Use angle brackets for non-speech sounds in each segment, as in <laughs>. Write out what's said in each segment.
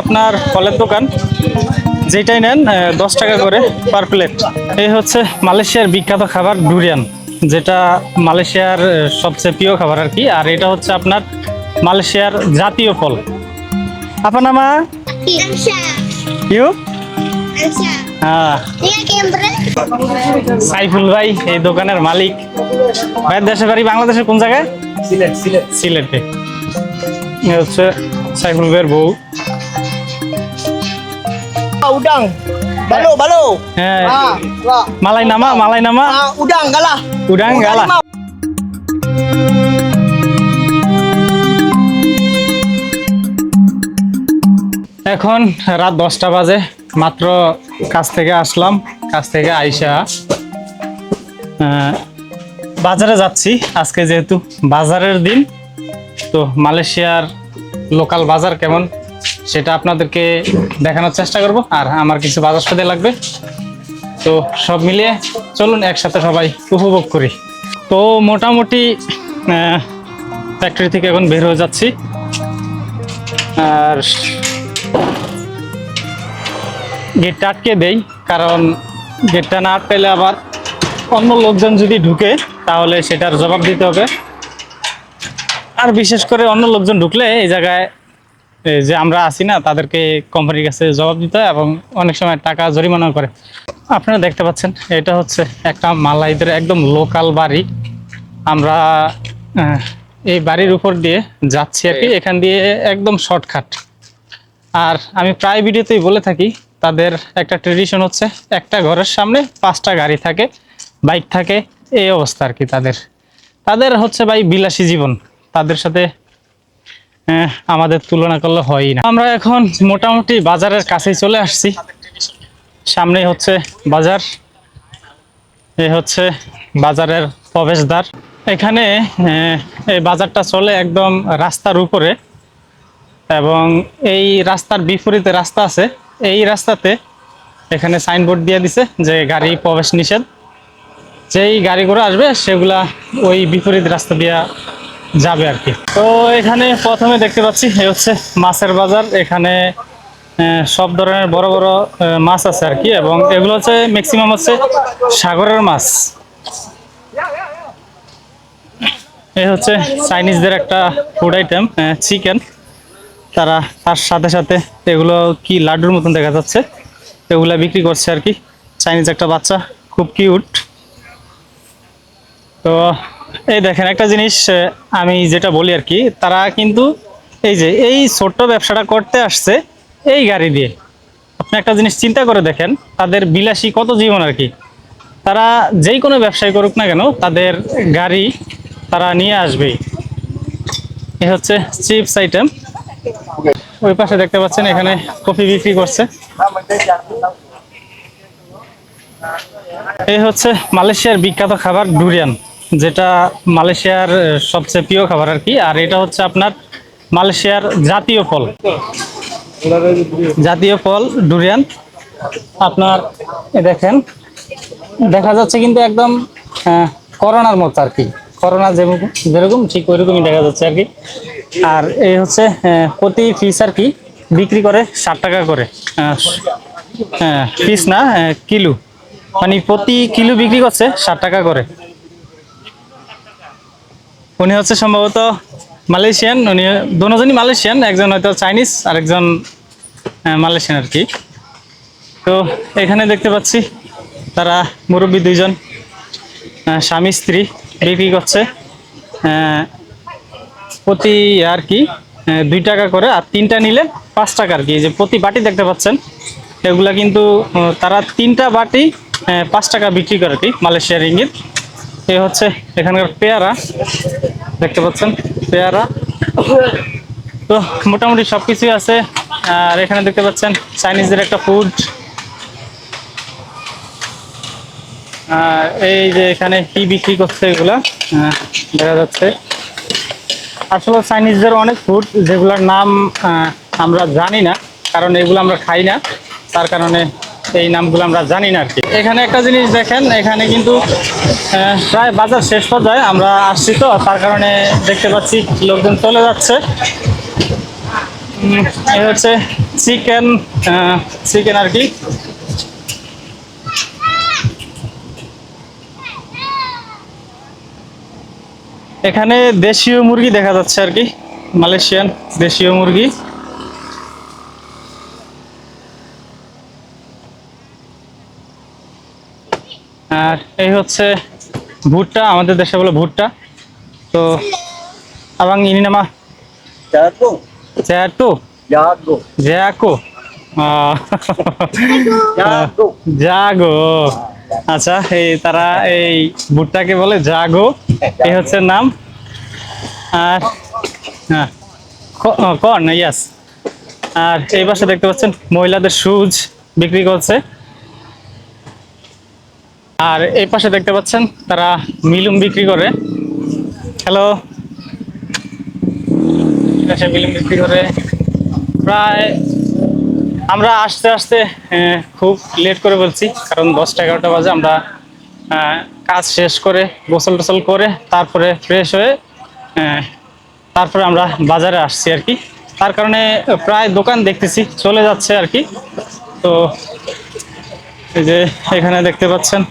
আপনার ফলের দোকান। যেটাই নেন দশ টাকা করে পার প্লেট এই হচ্ছে মালয়েশিয়ার বিখ্যাত খাবার ডুরিয়ান যেটা মালয়েশিয়ার সবচেয়ে প্রিয় খাবার আর কি। আর এটা হচ্ছে আপনার মালয়েশিয়ার জাতীয় ফল। Aisyah. you Aisyah. হ্যাঁ। সাইফুল ভাই এই দোকানের মালিক। ভাইয়ের দেশের বাড়ি বাংলাদেশের কোন জায়গায়? সিলেট সিলেট। সিলেটে। হচ্ছে সাইফুল ভাইয়ের বউ। Udang. Balo balo. হ্যাঁ ah মালাই নামা মালাই নামা ah, udang galah উডাং গালা limau. এখন রাত দশটা বাজে মাত্র কাজ থেকে আসলাম কাজ থেকে আইসা বাজারে যাচ্ছি। আজকে যেহেতু বাজারের দিন তো মালয়েশিয়ার লোকাল বাজার কেমন? সেটা আপনাদেরকে দেখানোর চেষ্টা করব, আর আমার কিছু বাজার সাথে লাগবে। তো সব মিলিয়ে চলুন, একসাথে সবাই উপভোগ করি। তো মোটামুটি ফ্যাক্টরি থেকে এখন বের হয়ে যাচ্ছি। আর গেটটা আটকে দেই, কারণ গেটটা না আটকাইলে আবার অন্য লোকজন যদি ঢুকে, তাহলে সেটার জবাব দিতে হবে। আর বিশেষ করে অন্য লোকজন ঢুকলে এই জায়গায় যে আমরা আছি না তাদেরকে কোম্পানির কাছে জবাব দিতে হয় এবং অনেক সময় টাকা জরিমানা করে। আপনারা দেখতে পাচ্ছেন এটা হচ্ছে একটা মালাইদের একদম লোকাল বাড়ি। আমরা এই বাড়ির উপর দিয়ে যাচ্ছি আর কি এখান দিয়ে একদম শর্টকাট আর আমি প্রায় ভিডিওতেই বলে থাকি তাদের একটা ট্রেডিশন হচ্ছে একটা ঘরের সামনে পাঁচটা গাড়ি থাকে বাইক থাকে এই অবস্থা আর কি তাদের। তাদের হচ্ছে ভাই বিলাসী জীবন। তাদের সাথে আমাদের তুলনা করলে হয়ই না। আমরা এখন মোটামুটি বাজারের কাছেই চলে আসছি। সামনেই হচ্ছে বাজার। এই হচ্ছে বাজারের প্রবেশদ্বার। এখানে এই বাজারটা চলে একদম রাস্তার উপরে। এবং এই রাস্তার বিপরীতে রাস্তা আছে। এই রাস্তাতে এখানে সাইনবোর্ড দিয়ে দিছে যে গাড়ি প্রবেশ নিষেধ। যেই গাড়িগুলো আসবে, সেগুলা ওই বিপরীত রাস্তা দিয়ে যাবে আর কি। তো এখানে প্রথমে দেখতে পাচ্ছি এই হচ্ছে মাছের বাজার। এখানে সব ধরনের বড় বড় মাছ আছে আর কি এবং এগুলো হচ্ছে ম্যাক্সিমাম হচ্ছে সাগরের মাছ। এই হচ্ছে চাইনিজদের একটা ফুড আইটেম চিকেন তারা তার সাথে সাথে এগুলো কি লাড্ডুর মতন দেখা যাচ্ছে, এগুলো বিক্রি করছে আর কি। চাইনিজ একটা বাচ্চা, খুব কিউট তো এই দেখেন, একটা জিনিস আমি যেটা বলি আর কি, তারা কিন্তু এই যে, এই ছোট্ট ব্যবসাটা করতে আসছে এই গাড়ি দিয়ে। আপনি একটা জিনিস চিন্তা করে দেখেন, তাদের বিলাসী কত জীবন আর কি। তারা যেই কোনো ব্যবসায় করুক না কেন, তাদের গাড়ি তারা নিয়ে আসবেই। এ হচ্ছে চিপস আইটেম। ওই পাশে দেখতে পাচ্ছেন, এখানে কফি বিক্রি করছে। এই হচ্ছে মালয়েশিয়ার বিখ্যাত খাবার ডুরিয়ান। যেটা মালয়েশিয়ার সবচেয়ে প্রিয় খাবার আর কি। আর এটা হচ্ছে আপনার মালয়েশিয়ার জাতীয় ফল। জাতীয় ফল ডুরিয়ান আপনার দেখেন, দেখা যাচ্ছে কিন্তু একদম করোনার মতো আর কি। করোনা যেরকম ঠিক ওইরকমই দেখা যাচ্ছে আর কি। আর এই হচ্ছে প্রতি পিস আর কি বিক্রি করে ষাট টাকা করে। হ্যাঁ পিস না কিলো। মানে প্রতি কিলো বিক্রি করছে ষাট টাকা করে। উনি হচ্ছে সম্ভবত মালয়েশিয়ান, উনি দুজনই মালয়েশিয়ান, একজন হয়তো চাইনিজ আর একজন মালয়েশিয়ান আর কি। তো এখানে দেখতে পাচ্ছি তারা মুরব্বী দুইজন স্বামী, স্ত্রী বিক্রি করছে প্রতি আর কি দুই টাকা করে আর তিনটা নিলে পাঁচ টাকা আর কি। যে প্রতি বাটি দেখতে পাচ্ছেন, এগুলা কিন্তু তারা তিনটা বাটি পাঁচ টাকা বিক্রি করে কি, মালয়েশিয়ার ইঙ্গিত। এ হচ্ছে এখানকার পেয়ারা। দেখতে পাচ্ছেন পেয়ারা। তো মোটামুটি সব কিছুই আছে। আর এখানে দেখতে পাচ্ছেন চাইনিজদের একটা ফুড আর এই যে এখানে কি বিক্রি করছে এগুলা আহ, দেখা যাচ্ছে। আসলে চাইনিজদের অনেক ফুড যেগুলোর নাম আমরা জানি না কারণ এগুলো আমরা খাই না। তার কারণে এই নামগুলো আমরা জানি না আর কি। এখানে একটা জিনিস দেখেন, এখানে কিন্তু প্রায় বাজার শেষ পর্যায়ে আমরা আসছি তো, তার কারণে দেখতে পাচ্ছি লোকজন চলে যাচ্ছে। এই হচ্ছে চিকেন চিকেন আর কি। এখানে দেশীয় মুরগি দেখা যাচ্ছে আর কি, মালয়েশিয়ান দেশীয় মুরগি। আর এই হচ্ছে ভুট্টা আমাদের দেশে বলে ভুট্টা। তো Jago. Jatuh Jago. Jago আহ, জাগো আচ্ছা এই তারা এই ভুট্টাকে বলে জাগো এই হচ্ছে নাম। আর হ্যাঁ কর্ন ইয়াস আর এই পাশে দেখতে পাচ্ছেন মহিলাদের শুজ বিক্রি করছে। আর এই পাশে দেখতে পাচ্ছেন, তারা মিলুম বিক্রি করে। হ্যালো মিলুম বিক্রি করে। প্রায় আমরা আস্তে আস্তে খুব লেট করে বলছি, কারণ দশটা এগারোটা বাজে, আমরা কাজ শেষ করে, গোসল টোসল করে, তারপরে ফ্রেশ হয়ে তারপরে আমরা বাজারে আসছি আর কি। তার কারণে প্রায় দোকান দেখতেছি, চলে যাচ্ছে আর কি। তো, এই যে এখানে দেখতে পাচ্ছেন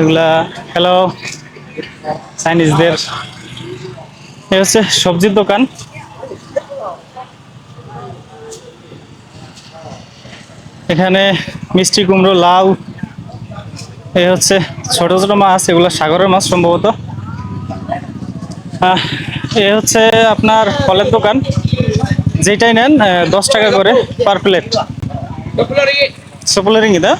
এগুলা হ্যালো চাইনিজদের এই হচ্ছে সবজির দোকান। এখানে মিষ্টি কুমড়ো, লাউ এই হচ্ছে ছোট ছোট মাছ, এগুলো সাগরের মাছ সম্ভবত। এ হচ্ছে আপনার ফলের দোকান। যেটাই নেন দশ টাকা করে পার প্লেট সপোলার ইঙ্গিতা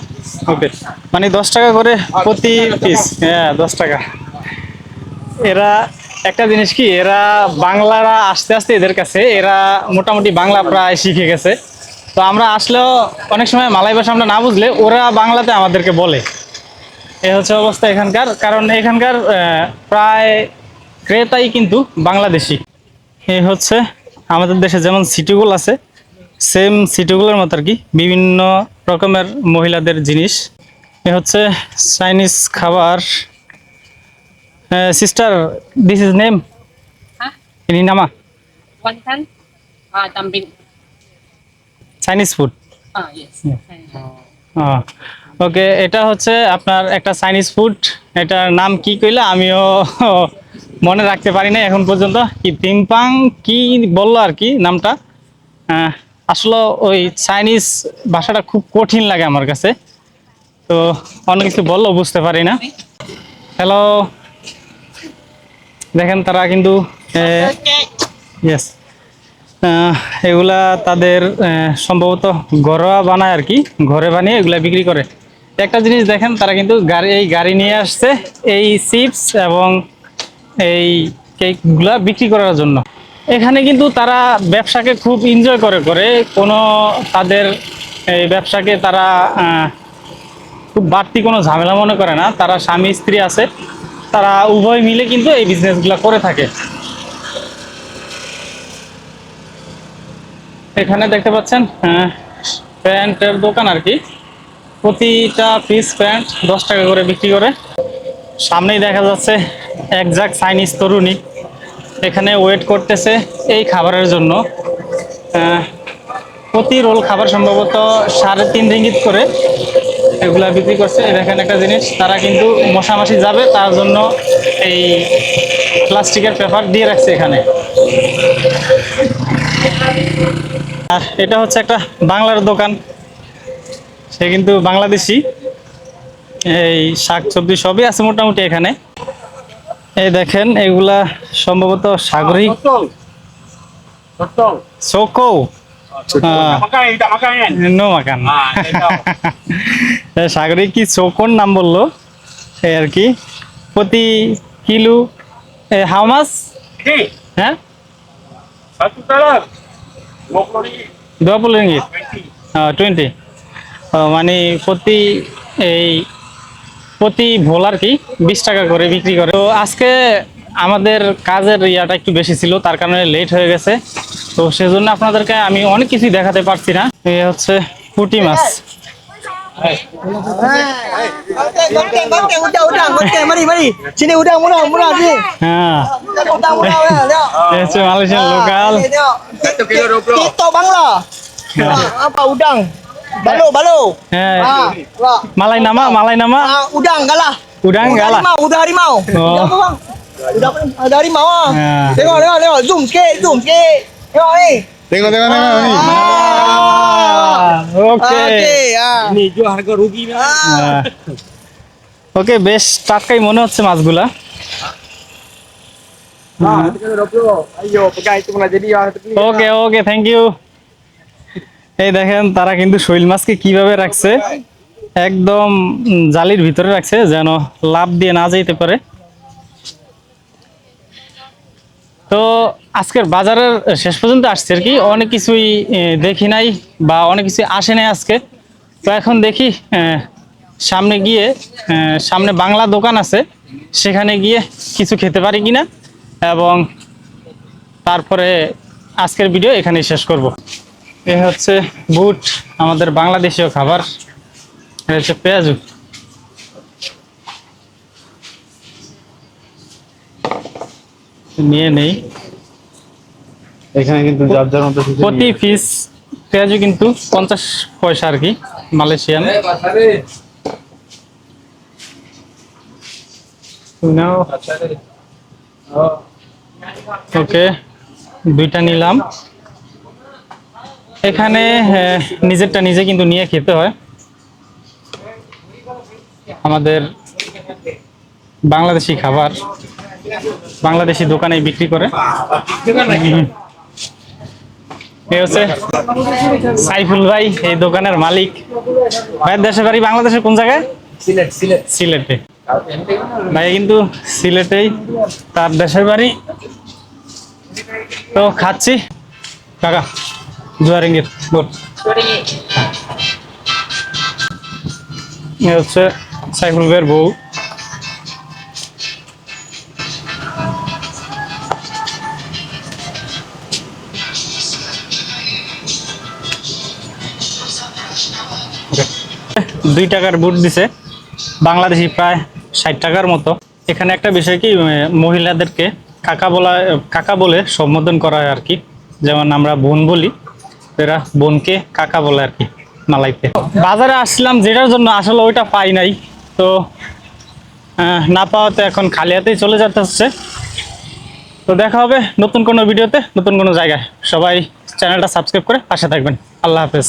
ওকে মানে দশ টাকা করে প্রতি পিস হ্যাঁ দশ টাকা। এরা একটা জিনিস কি এরা বাংলারা আস্তে আস্তে এদের কাছে এরা মোটামুটি বাংলা প্রায় শিখে গেছে। তো আমরা আসলেও অনেক সময় মালাই ভাষা আমরা না বুঝলে ওরা বাংলাতে আমাদেরকে বলে। এ হচ্ছে অবস্থা এখানকার। কারণ এখানকার প্রায় ক্রেতাই কিন্তু বাংলাদেশি। এই হচ্ছে আমাদের দেশে যেমন সিটিগুলো আছে সেম সিটিগুলোর মতো আর কি। বিভিন্ন রকমের মহিলাদের জিনিস। এ হচ্ছে চাইনিজ খাবার। Sister this is name? ইনি নামা. Chinese food. ওকে এটা হচ্ছে আপনার একটা চাইনিজ ফুড এটার নাম কি কইলে? আমিও <laughs> মনে রাখতে পারি না এখন পর্যন্ত। কি পিংপাং কি বলল আর কি নামটা? আহ, আসলে ওই চাইনিজ ভাষাটা খুব কঠিন লাগে আমার কাছে। তো অনেক কিছু বলল বুঝতে পারি না। হ্যালো দেখেন তারা কিন্তু ইয়েস এগুলা তাদের সম্ভবত ঘরোয়া বানায় আর কি, ঘরে বানিয়ে এগুলা বিক্রি করে। একটা জিনিস দেখেন, তারা কিন্তু গাড়ি, এই গাড়ি নিয়ে আসছে, এই চিপস এবং এই কেকগুলা বিক্রি করার জন্য। এখানে কিন্তু তারা ব্যবসাকে খুব এনজয় করে করে। কোনো তাদের এই ব্যবসাকে তারা খুব বাড়তি কোনো ঝামেলা মনে করে না। তারা স্বামী স্ত্রী আছে। তারা উভয় মিলে কিন্তু এই বিজনেসগুলো করে থাকে। এখানে দেখতে পাচ্ছেন আহ, প্যান্টের দোকান আর কি। প্রতিটা পিস প্যান্ট দশ টাকা করে বিক্রি করে। সামনেই দেখা যাচ্ছে একজাক চাইনিজ তরুণী। এখানে ওয়েট করতেছে এই খাবারের জন্য। প্রতি রোল খাবার সম্ভবত সাড়ে তিন রিঙ্গিত করে এগুলা বিক্রি করছে। দেখেন একটা জিনিস, তারা কিন্তু মশামাছি যাবে, তার জন্য এই প্লাস্টিকের পেপার দিয়ে রাখছে এখানে। আর এটা হচ্ছে একটা বাংলার দোকান। সে কিন্তু বাংলাদেশি। এই শাক সবজি সবই আছে মোটামুটি এখানে। এই দেখেন, এগুলা সম্ভবত সাগরিক Ah, tak সাগরিক কি চোকোর নাম বলল? এই আর কি। প্রতি কিলো হাউ মাস হ্যাঁ? satu talam. 20 ringgit. দশ পনেরো রিঙ্গিত 20. টোয়েন্টি মানে প্রতি এই প্রতি ভোল আর কি? বিশ টাকা করে বিক্রি করে। তো আজকে আমাদের কাজের ইয়াটা একটু বেশি ছিল তার কারণে লেট হয়ে গেছে। তো সেজন্য আপনাদেরকে আমি অনেক কিছু দেখাতে পারছি না। এ হচ্ছে পুটি মাছ। মালাই নামা মালাই নামা উডাং গালা। উডাং গালা। উদাহরি মাও Udah harimau ah. Ah. Tengok, tengok, tengok. Zoom sikit, zoom sikit. Tengok ni. Tengok tengok tengok ni. Ah. ওকে Okey, ah. Ni jual harga rugi ni. Ah. ওকে বেশ টাটকাই মনে হচ্ছে মাছগুলা Ha, tekan 20. Ayo pegang itu pun jadi ah tekan. Okay okay thank you এই দেখেন তারা কিন্তু শৈল মাছকে কীভাবে রাখছে একদম জালির ভিতরে রাখছে যেন লাভ দিয়ে না যাইতে পারে তো আজকের বাজারের শেষ পর্যন্ত আসছে আর কি। অনেক কিছুই দেখি নাই বা অনেক কিছু আসে নাই আজকে। তো এখন দেখি সামনে গিয়ে সামনে বাংলা দোকান আছে, সেখানে গিয়ে কিছু খেতে পারি কিনা এবং তারপরে আজকের ভিডিও এখানেই শেষ করব। এ হচ্ছে বুট, আমাদের বাংলাদেশীয় খাবার। এটা হচ্ছে পেঁয়াজু। নিয়ে নেই। এখানে কিন্তু যার যার মতো প্রতি পিস পেঁয়াজু কিন্তু পঞ্চাশ পয়সা আর কি মালয়েশিয়ান। ওকে দুইটা নিলাম। এখানে নিজেরটা নিজে কিন্তু নিয়ে খেতে হয়। আমাদের বাংলাদেশি খাবার। বাংলাদেশি দোকানে বিক্রি করে। সাইফুল ভাই, এই দোকানের মালিক। ভাইয়ের দেশের বাড়ি বাংলাদেশের কোন জায়গায়? সিলেট। ভাই, কিন্তু সিলেটেই তার দেশের বাড়ি। তো খাচ্ছি। কাকা, জুয়ারিঙ্গির এ হচ্ছে সাইফুল ভাইয়ের বউ। দুই টাকার বুট দিছে। বাংলাদেশি প্রায় ষাট টাকার মতো। এখানে একটা বিষয় কি মহিলাদেরকে কাকা বলা, কাকা বলে সম্বোধন করা হয় আর কি যেমন আমরা বোন বলি, এরা বোনকে কাকা বলে আর কি মালাইতে। বাজারে আসলাম, যেটার জন্য আসলে ওইটা পাই নাই। তো না পাওয়াতে এখন খালি হাতেই চলে যেতে হচ্ছে তো দেখা হবে নতুন কোনো ভিডিওতে, নতুন কোনো জায়গায়। সবাই চ্যানেলটা সাবস্ক্রাইব করে পাশে থাকবেন। আল্লাহ হাফেজ।